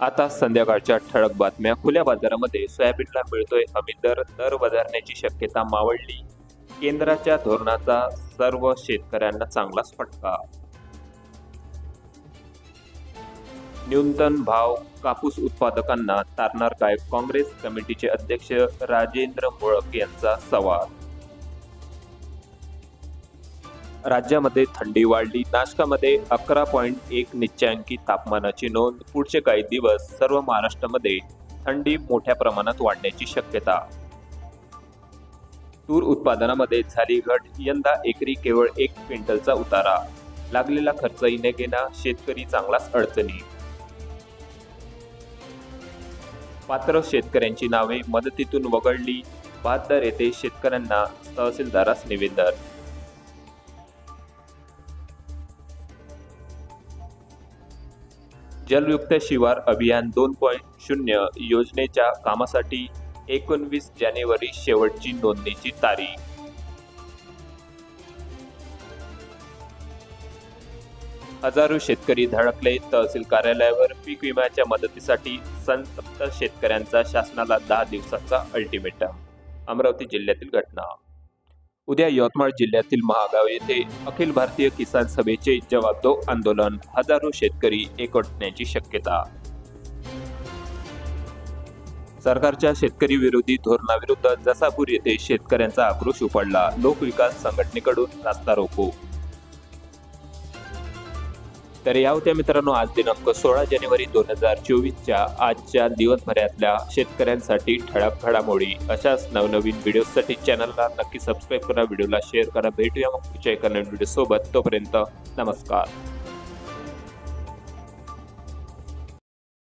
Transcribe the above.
आता संध्याकाळच्या ठळक बातम्या खुल्या बाजारामध्ये सोयाबीनला मिळतोय हमी दर. दर वधारण्याची शक्यता मावळली. केंद्राच्या धोरणाचा सर्व शेतकऱ्यांना चांगलाच फटका. न्यूनतम भाव कापूस उत्पादकांना तारणार काय काँग्रेस कमिटीचे अध्यक्ष राजेंद्र मोळक यांचा सवाल राज्यामध्ये थंडी वाढली. नाशकामध्ये अकरा पॉईंट एक निच्चांकी तापमानाची नोंद. पुढचे काही दिवस सर्व महाराष्ट्रामध्ये थंडी मोठ्या प्रमाणात वाढण्याची शक्यता. तूर उत्पादनामध्ये झाली घट. यंदा एकरी केवळ एक क्विंटलचा उतारा. लागलेला खर्चही न घेणा शेतकरी चांगलाच अडचणी. पात्र शेतकऱ्यांची नावे मदतीतून वगळली. बहादर येथे शेतकऱ्यांना तहसीलदारास निवेदन. जलयुक्त शिवार अभियान दोन पॉईंट शून्य योजनेच्या कामासाठी एकोणवीस जानेवारी शेवटची नोंदणीची तारीख. हजारो शेतकरी धडकले तहसील कार्यालयावर पीक विम्याच्या मदतीसाठी संतप्त शेतकऱ्यांचा शासनाला दहा दिवसाचा अल्टिमेटम. अमरावती जिल्ह्यातील घटना. उद्या यवतमाळ जिल्ह्यातील महागाव येथे अखिल भारतीय किसान सभेचे जवाब दो आंदोलन. हजारो शेतकरी एकवटण्याची शक्यता. सरकारच्या शेतकरी विरोधी धोरणाविरुद्ध जसापूर येथे शेतकऱ्यांचा आक्रोश उपडला लोकविकास संघटनेकडून रास्ता रोको. तर या होत्या मित्रांनो आज दिनांक सोळा जानेवारी दोन हजार चोवीसच्या आजच्या दिवसभरातल्या शेतकऱ्यांसाठी ठळक घडामोडी. अशाच नवनवीन व्हिडिओसाठी चॅनलला नक्की सबस्क्राईब करा व्हिडिओला शेअर करा भेटूया मग पुढच्या एका नवीन व्हिडिओ सोबत तोपर्यंत नमस्कार.